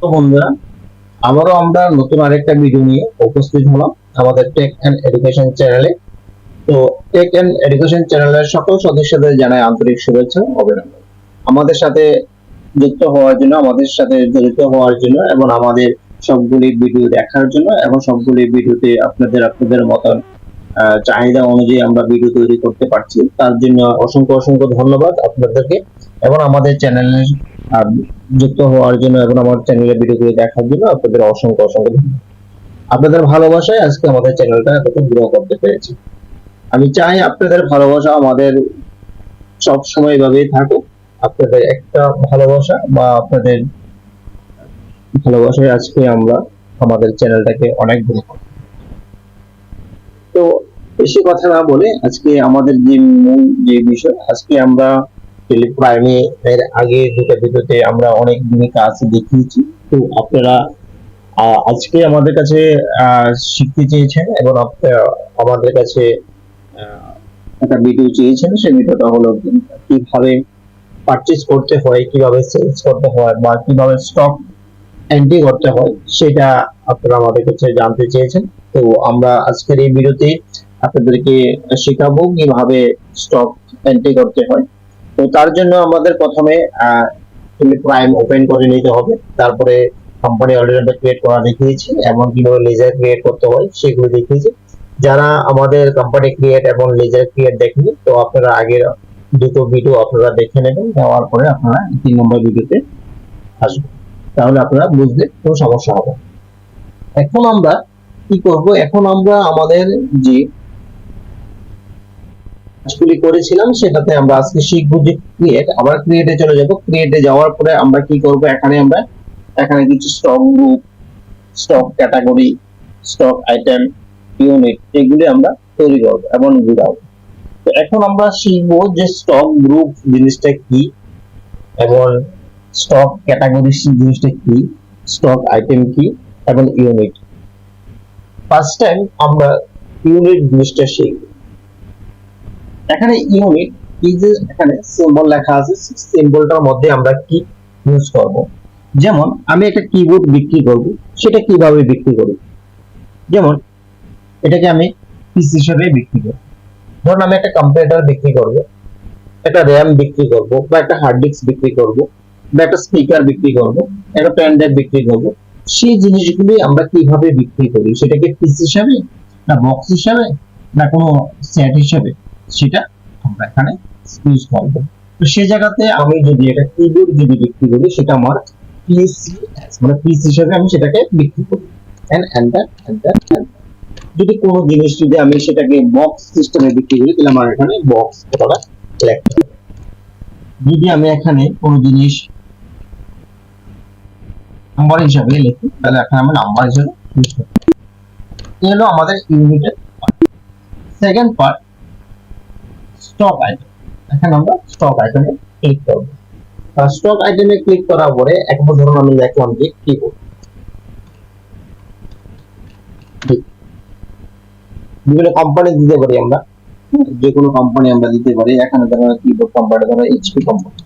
তো বন্ধুরা আবারও আমরা নতুন আরেকটা ভিডিও নিয়ে উপস্থিত হলাম আমাদের টেক অ্যান্ড এডুকেশন চ্যানেলে তো টেক অ্যান্ড এডুকেশন চ্যানেলের সকল সদস্যদের জানাই আন্তরিক শুভেচ্ছা অভিনন্দন। আমাদের সাথে যুক্ত হওয়ার জন্য, আমাদের সাথে জড়িত হওয়ার জন্য এবং আমাদের সবগুলি ভিডিও দেখার জন্য এবং সবগুলি ভিডিওতে আপনাদের আপনাদের মতন চাহিদা অনুযায়ী আমরা ভিডিও তৈরি করতে পারছি। তার জন্য অসংখ্য অসংখ্য ধন্যবাদ আপনাদেরকে এবং আমাদের চ্যানেলের যুক্ত হওয়ার জন্য এবং আমার চ্যানেলের ভিডিওগুলো দেখার জন্য আপনাদের অসংখ্য অসংখ্য আপনাদের ভালোবাসায় আজকে আমাদের চ্যানেলটা এতটা গ্রো করতে পেরেছি। আমি চাই আপনাদের ভালোবাসা আমাদের সব সময় এভাবেই থাকুক। আপনাদের একটা ভালোবাসা বা আপনাদের ভালোবাসায় আজকে আমরা আমাদের চ্যানেলটাকে অনেক গ্রো করব। তো বেশি কথা না বলে আজকে আমাদের যে মূল যে বিষয়, আজকে আমরা টেলিপ্রাইমে এর আগে দুটো ভিডিওতে আমরা অনেক দিনই কাজ দেখিয়েছি। তো আপনারা আজকে আমাদের কাছে শিখতে চেয়েছেন এবং আমাদের কাছে একটা ভিডিও চেয়েছেন, সেই ভিডিওটা হলো কীভাবে পারচেজ করতে হয়, কীভাবে সেলস করতে হয় বা কীভাবে স্টক এন্ট্রি করতে হয়, সেটা আপনারা আমাদের কাছে জানতে চেয়েছেন। তো আমরা আজকের এই ভিডিওতে আপনাদেরকে শেখাবো কীভাবে স্টক এন্ট্রি করতে হয়। তো তার জন্য আমাদের প্রথমে প্রাইম ওপেন করে নিতে হবে। তারপরে কোম্পানি অর্ডিনারটা ক্রিয়েট করা দেখিয়েছি এবং কীভাবে লেজার ক্রিয়েট করতে হয় সেগুলো দেখিয়েছি। যারা আমাদের কোম্পানি ক্রিয়েট এবং লেজার ক্রিয়েট দেখেনি, তো আপনারা আগের দুটো ভিডিও আপনারা দেখে নেবেন দেওয়ার পরে আপনারা তিন নম্বর ভিডিওতে আসবেন। তাহলে আপনারা বুঝতে কোনো সমস্যা হবে এখন আমরা কি করব? এখন আমরা আমাদের যে কাজগুলি করেছিলাম, সেটাতে আমরা আজকে শিখব যে ক্রিয়েট আবার ক্রিয়েটে চলে যাব। ক্রিয়েটে যাওয়ার পরে আমরা কি করব? এখানে আমরা, এখানে কিছু stock group stock category stock item unit এগুলি আমরা তৈরি করব এবং ঘুরাবো। তো এখন আমরা শিখব যে স্টক গ্রুপ জিনিসটা কি এবং স্টক ক্যাটাগরি জিনিসটা কি স্টক আইটেম কি এবং ইউনিট ফার্স্ট টাইম আমরা ইউনিট জিনিসটা শিখব। এখানে ইউনিট এই যে এখানে সিম্বল লেখা আছে সিম্বলটার মধ্যে আমরা কি ইউজ করব? যেমন, আমি একটা কিবোর্ড বিক্রি করব, সেটা কীভাবে বিক্রি করব? যেমন, এটাকে আমি পিস হিসেবে বিক্রি করব। ধরুন, আমি একটা কম্পিউটার বিক্রি করব, একটা র্যাম বিক্রি করব, বা একটা হার্ড ডিস্ক বিক্রি করব, বা একটা স্পিকার বিক্রি করব, একটা পেন ড্রাইভ বিক্রি করব, সেই জিনিসগুলি আমরা কীভাবে বিক্রি করি? সেটাকে পিস হিসাবে, না বক্স হিসাবে, না কোনো সেট হিসাবে? সেটা আমরা এখানে ইউজ করব। তো সেই জায়গাতে আমি যদি একটা কিবোর্ড যদি বিক্রি করি, সেটা আমার পিসি মানে পিস হিসাবে আমি সেটাকে বিক্রি করি। এন্ড এন্টার এন্টার যদি কোনো জিনিস যদি আমি সেটাকে বক্স সিস্টেমে বিক্রি করি, তাহলে আমার এখানে বক্স কথাটা লেখা যদি আমি এখানে কোনো জিনিস নাম্বার হিসাবে লিখি, তাহলে এখানে আমি নাম্বার হিসাবে ইউজ করব এই হলো আমাদের ইউনিটের সেকেন্ড পার্ট স্টক আইটেম এখানে আমরা স্টক আইটেমে ক্লিক করব। স্টক আইটেমে ক্লিক করার পরে একবার ধরুন আমি লিখলাম যে কিবোর্ড বিভিন্ন কোম্পানি দিতে পারি আমরা। যে কোনো কোম্পানি আমরা দিতে পারি। এখানে ধরুন কিবোর্ড কোম্পানি ধরুন HP company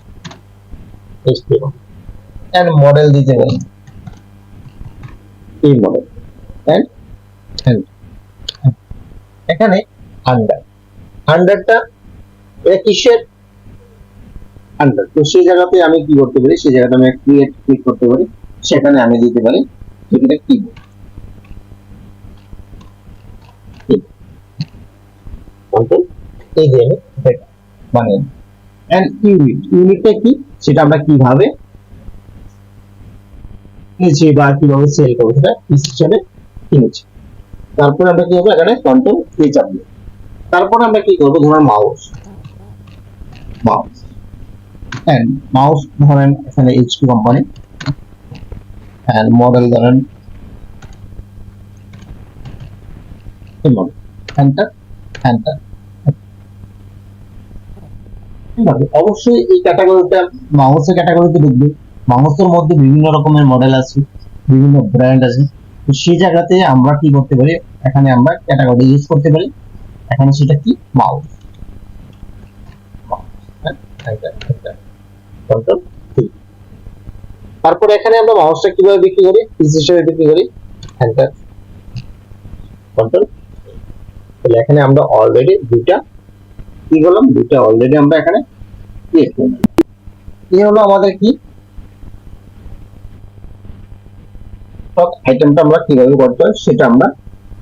HP and model দিতে পারি। এই মডেল এন্ড এখানে আন্ডার আন্ডারটা এটা কিসের? আন্ডার তো সেই জায়গাতে আমি কি করতে পারি? সেই জায়গাতে আমি ক্রিয়েট ক্লিক করতে পারি। সেখানে আমি দিতে পারি সেটা কি? এই যে এটা এন্ড ইউনিট ইউনিটটা কি? সেটা আমরা কীভাবে কিনেছি বা কীভাবে সেল করব সেটা হিসাবে কিনেছি। তারপর আমরা কি হবে এখানে কন্ট্রোল এ চাপবো। তারপর আমরা কি করব? ধরুন মাউস মাউস এন্ড মাউস ধরেন এখানে এইচপি কোম্পানি এন্ড মডেল ধরেন এন্টার এন্টার অবশ্যই এই ক্যাটাগরিটা মাউসের ক্যাটাগরিতে ঢুকবে মাউসের মধ্যে বিভিন্ন রকমের মডেল আছে, বিভিন্ন ব্র্যান্ড আছে। তো সেই জায়গাতে আমরা কি করতে পারি? এখানে আমরা ক্যাটাগরি ইউজ করতে পারি। এখানে সেটা কি? মাউস কন্ট্রোল তারপরে এখানে আমরা মাউসটা কীভাবে বিক্রি করি? পিস হিসেবে বিক্রি করি। এন্টার কন্ট্রোল তাহলে এখানে আমরা অলরেডি দুইটা, কি করলাম দুইটা অলরেডি আমরা এখানে ক্রিয়েট এই হলো আমাদের কি? স্টক আইটেমটা আমরা কীভাবে করতে হয়, সেটা আমরা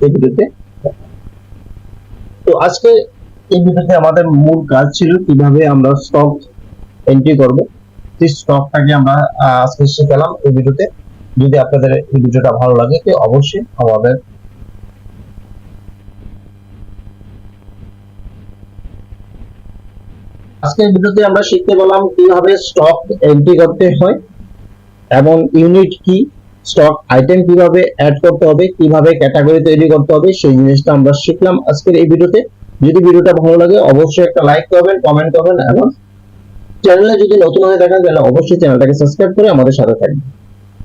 এই ভিডিওতে তো আজকে এই ভিডিওতে আমাদের মূল কাজ ছিল কীভাবে আমরা স্টক এন্ট্রি করব। সেই স্টকটাকে আমরা আজকে শিখালাম এই ভিডিওতে। যদি আপনাদের এই ভিডিওটা ভালো লাগে, তো অবশ্যই আমাদের আজকের ভিডিওতে আমরা শিখতে পেলাম কীভাবে স্টক এন্ট্রি করতে হয় এবং ইউনিট কি স্টক আইটেম কীভাবে অ্যাড করতে হবে, কীভাবে ক্যাটাগরি তৈরি করতে হবে, সেই জিনিসটা আমরা শিখলাম আজকের এই ভিডিওতে। যদি ভিডিওটা ভালো লাগে, অবশ্যই একটা লাইক করবেন কমেন্ট করবেন, এবং চ্যানেলে যদি নতুন হয়ে থাকেন, তাহলে অবশ্যই চ্যানেলটাকে সাবস্ক্রাইব করে আমাদের সাথে থাকবেন।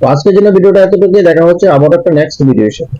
তো আজকের জন্য ভিডিওটা এতটুকুই, দেখা হচ্ছে আবার একটা নেক্সট ভিডিওর সাথে।